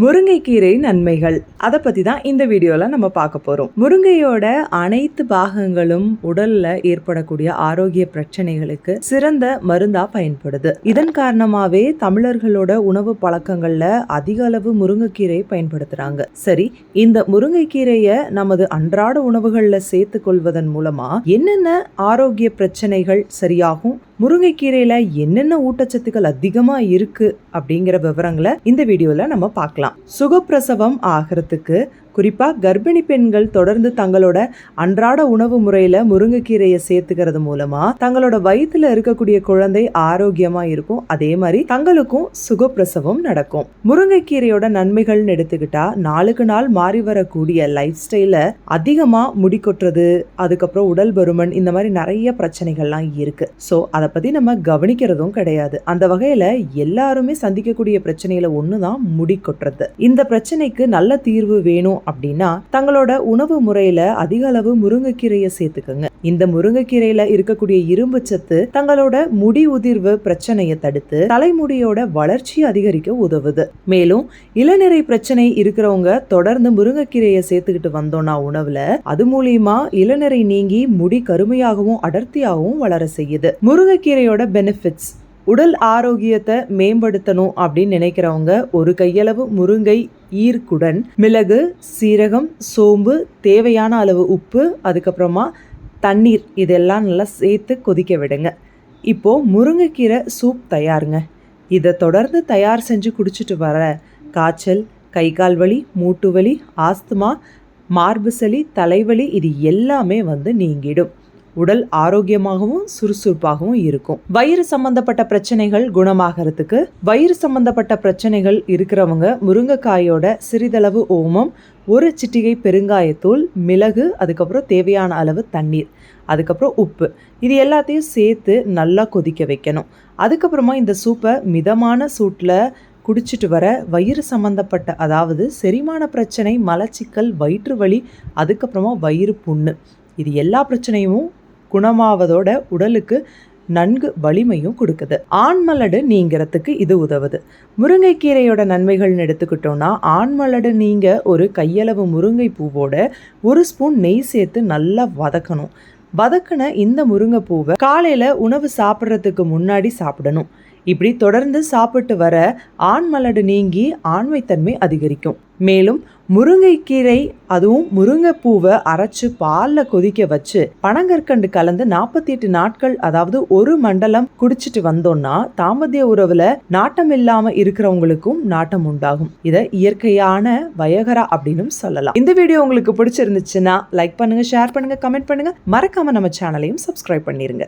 முருங்கைக்கீரை நன்மைகள். அதை பற்றி தான் இந்த வீடியோவில் நம்ம பார்க்க போகிறோம் முருங்கையோட அனைத்து பாகங்களும் உடலில் ஏற்படக்கூடிய ஆரோக்கிய பிரச்சனைகளுக்கு சிறந்த மருந்தா பயன்படுது. இதன் காரணமாகவே தமிழர்களோட உணவு பழக்கங்களில் அதிக அளவு முருங்கைக்கீரை பயன்படுத்துகிறாங்க சரி இந்த முருங்கைக்கீரையை நமது அன்றாட உணவுகளில் சேர்த்து கொள்வதன் மூலமாக என்னென்ன ஆரோக்கிய பிரச்சனைகள் சரியாகும்? முருங்கைக்கீரையில் என்னென்ன ஊட்டச்சத்துக்கள் அதிகமாக இருக்குது அப்படிங்கிற விவரங்களை இந்த வீடியோவில் நம்ம பார்க்கலாம். சுகப்பிரசவம் ஆகிறதுக்கு குறிப்பாக கர்ப்பிணி பெண்கள் தொடர்ந்து தங்களோட அன்றாட உணவு முறையில் முருங்கைக்கீரையை சேர்த்துக்கிறது மூலமாக தங்களோட வயிற்றுல இருக்கக்கூடிய குழந்தை ஆரோக்கியமாக இருக்கும். அதே மாதிரி தங்களுக்கும் சுகப்பிரசவம் நடக்கும். முருங்கைக்கீரையோட நன்மைகள்னு எடுத்துக்கிட்டா நாளுக்கு நாள் மாறி வரக்கூடிய லைஃப் ஸ்டைலில் அதிகமாக முடி கொட்டுறது அதுக்கப்புறம் உடல் பருமன் இந்த மாதிரி நிறைய பிரச்சனைகள்லாம் இருக்குது ஸோ அதை பற்றி நம்ம கவனிக்கிறதும் கிடையாது. அந்த வகையில் எல்லாருமே சந்திக்கக்கூடிய பிரச்சனையில ஒன்று தான் முடி கொட்டுறது. இந்த பிரச்சனைக்கு நல்ல தீர்வு வேணும் அப்படின்னா தங்களோட உணவு முறையில அதிக அளவு முருங்கைக்கீரையை சேர்த்துக்கோங்க. இந்த முருங்கைக்கீரையில இருக்கக்கூடிய இரும்பு சத்து தங்களோட முடி உதிர்வு பிரச்சனையை தடுத்து தலைமுடியோட வளர்ச்சி அதிகரிக்க உதவுது. மேலும் இளநிறை பிரச்சனை இருக்கிறவங்க தொடர்ந்து முருங்கைக்கீரையை சேர்த்துக்கிட்டு வந்தோம்னா உணவுல அது மூலியமா இளநிறை நீங்கி முடி கருமையாகவும் அடர்த்தியாகவும் வளர செய்யுது. முருங்கைக்கீரையோட பெனிஃபிட்ஸ் உடல் ஆரோக்கியத்தை மேம்படுத்தணும் அப்படின்னு நினைக்கிறவங்க ஒரு கையளவு முருங்கை ஈர்க்குடன் மிளகு சீரகம் சோம்பு தேவையான அளவு உப்பு அதுக்கப்புறமா தண்ணீர் இதெல்லாம் நல்லா சேர்த்து கொதிக்க விடுங்க. இப்போது முருங்கைக்கீரை சூப் தயாருங்க. இதை தொடர்ந்து தயார் செஞ்சு குடிச்சிட்டு வர காய்ச்சல் கை கால் வலி மூட்டு வலி ஆஸ்துமா மார்பு சளி தலைவலி இது எல்லாமே வந்து நீங்கிடும். உடல் ஆரோக்கியமாகவும் சுறுசுறுப்பாகவும் இருக்கும். வயிறு சம்பந்தப்பட்ட பிரச்சனைகள் குணமாகிறதுக்கு வயிறு சம்பந்தப்பட்ட பிரச்சனைகள் இருக்கிறவங்க முருங்கைக்காயோட சிறிதளவு ஓமம் ஒரு சிட்டிகை பெருங்காயத்தூள் மிளகு அதுக்கப்புறம் தேவையான அளவு தண்ணீர் அதுக்கப்புறம் உப்பு. இது எல்லாத்தையும் சேர்த்து நல்லா கொதிக்க வைக்கணும். அதுக்கப்புறமா இந்த சூப்பை மிதமான சூட்டில் குடிச்சிட்டு வர வயிறு சம்மந்தப்பட்ட அதாவது செரிமான பிரச்சனை மலச்சிக்கல் வயிற்று வலி அதுக்கப்புறமா வயிறு புண்ணு. இது எல்லா பிரச்சனையும் குணமாவதோட உடலுக்கு நன்கு வலிமையும் கொடுக்குது. ஆண்மலடு நீங்கிறதுக்கு இது உதவுது. முருங்கைக்கீரையோட நன்மைகள்னு எடுத்துக்கிட்டோம்னா ஆண்மலடு நீங்க ஒரு கையளவு முருங்கை பூவோட ஒரு ஸ்பூன் நெய் சேர்த்து நல்லா வதக்கணும். வதக்கின இந்த முருங்கைப்பூவை காலையில் உணவு சாப்பிட்றதுக்கு முன்னாடி சாப்பிடணும். இப்படி தொடர்ந்து சாப்பிட்டு வர ஆண் மலடு நீங்கி ஆண்மைத்தன்மை அதிகரிக்கும். மேலும் முருங்கைக்கீரை அதுவும் முருங்கைப்பூவை அரைச்சு பாலில் கொதிக்க வச்சு பனங்கற்கண்டு கலந்து நாற்பத்தி எட்டு நாட்கள் அதாவது ஒரு மண்டலம் குடிச்சிட்டு வந்தோம்னா தாம்பத்திய உறவுல நாட்டம் இல்லாம இருக்கிறவங்களுக்கும் நாட்டம் உண்டாகும். இதை இயற்கையான வயகரா அப்படின்னு சொல்லலாம். இந்த வீடியோ உங்களுக்கு பிடிச்சிருந்துச்சுன்னா லைக் பண்ணுங்க ஷேர் பண்ணுங்க கமெண்ட் பண்ணுங்க. மறக்காம நம்ம சேனலையும் சப்ஸ்கிரைப் பண்ணிருங்க.